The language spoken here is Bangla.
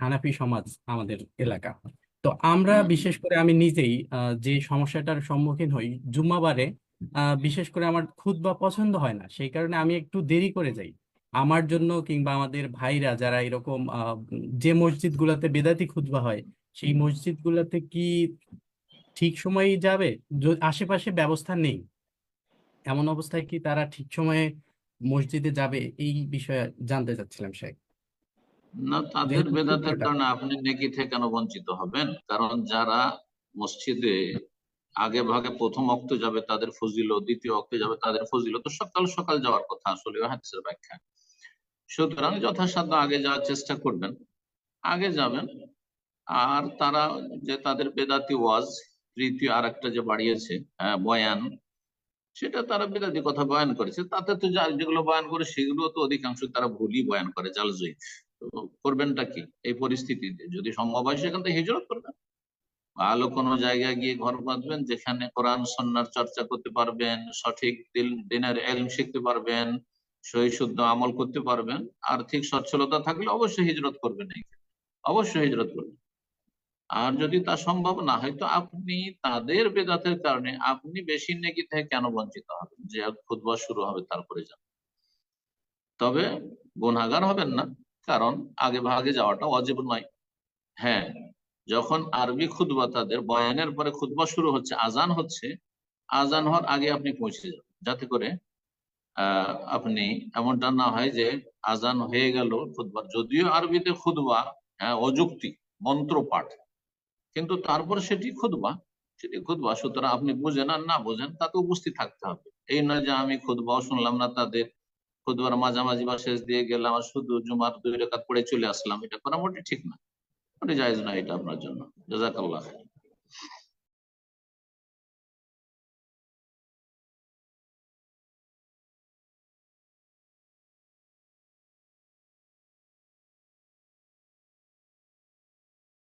হানাফি সমাজ আমাদের এলাকা। তো আমরা বিশেষ করে আমি নিজেই যে সমস্যাটার সম্মুখীন হই জুম্মাবারে বিশেষ করে আমার খুতবা পছন্দ হয় না সেই কারণে আমি একটু দেরি করে যাই। আমার জন্য কিংবা আমাদের ভাইরা যারা এরকম যে মসজিদগুলোতে বেদাতি খুতবা হয় সেই মসজিদগুলোতে কি ঠিক সময়ে যাবে? আশেপাশে ব্যবস্থা নেই। এমন অবস্থায় কি তারা ঠিক সময়ে মসজিদে যাবে? এই বিষয়ে জানতে চাচ্ছিলাম শেখ। না তাদের বেদাতের কারণে আপনি নেকি থেকে কেন বঞ্চিত হবেন। কারণ যারা মসজিদে আগে ভাগে প্রথম অক্ত যাবে তাদের ফজিলত দ্বিতীয় অক্তে যাবে তাদের ফজিলত তো সকাল সকাল যাওয়ার কথা আসলে হাদিসের ব্যাখ্যা। সুতরাং যথাসাধ্য আগে যাওয়ার চেষ্টা করবেন। আগে যাবেন আর তারা যে তাদের বেদাতি ওয়াজ তৃতীয় আর একটা যে বাড়িয়েছে আহ, বয়ান সেটা তারা বেদাতি কথা বয়ান করেছে। তাতে তো যেগুলো বয়ান করে সেগুলো তো অধিকাংশ তারা ভুলই বয়ান করে জালজয়ী করবেনটা কি? এই পরিস্থিতিতে। যদি সম্ভব হয় সেখান থেকে হিজরত করবেন। ভালো কোনো জায়গায় গিয়ে ঘর বাঁধবেন, যেখানে কোরআন সন্ন্যার চর্চা করতে পারবেন, সঠিক দিনের এলম শিখতে পারবেন সহি শুদ্ধ আমল করতে পারবেন, আর্থিক সচ্ছলতা থাকলে অবশ্যই হিজরত করবেন অবশ্যই হিজরত করবেন। আর যদি তা সম্ভব না হয়, তো আপনি তাদের বেদাতের কারণে আপনি বেশি নেকি থেকে কেন বঞ্চিত হবেন? যে খুদবা শুরু হবে, তারপরে যান। তবে গুনাগার হবেন না। কারণ আগে ভাগে যাওয়াটা অজীব নয়। হ্যাঁ যখন আরবি খুদবা তাদের বয়ানের পরে খুদবা শুরু হচ্ছে আজান হচ্ছে আজান হওয়ার আগে আপনি পৌঁছে যাবেন যাতে করে আপনি এমনটা না হয় যে আজান হয়ে গেল খুদবা যদিও আরবিতে খুদবা হ্যাঁ অযুক্তি মন্ত্র পাঠ কিন্তু তারপর সেটি খুদবা সেটি খুদবা সুতরাং আপনি বুঝেন আর না বুঝেন, তাতে উপস্থিত থাকতে হবে। এই নয় যে আমি খুদবাও শুনলাম না তাদের খুদবার মাঝামাঝি বা শেষ দিয়ে গেলাম আর শুধু জুমার দুই রেখাত পড়ে চলে আসলাম। এটা করা মোটে ঠিক না। ওটা জায়জ না এটা আপনার জন্য। জাজাকাল্লাহ খাইর।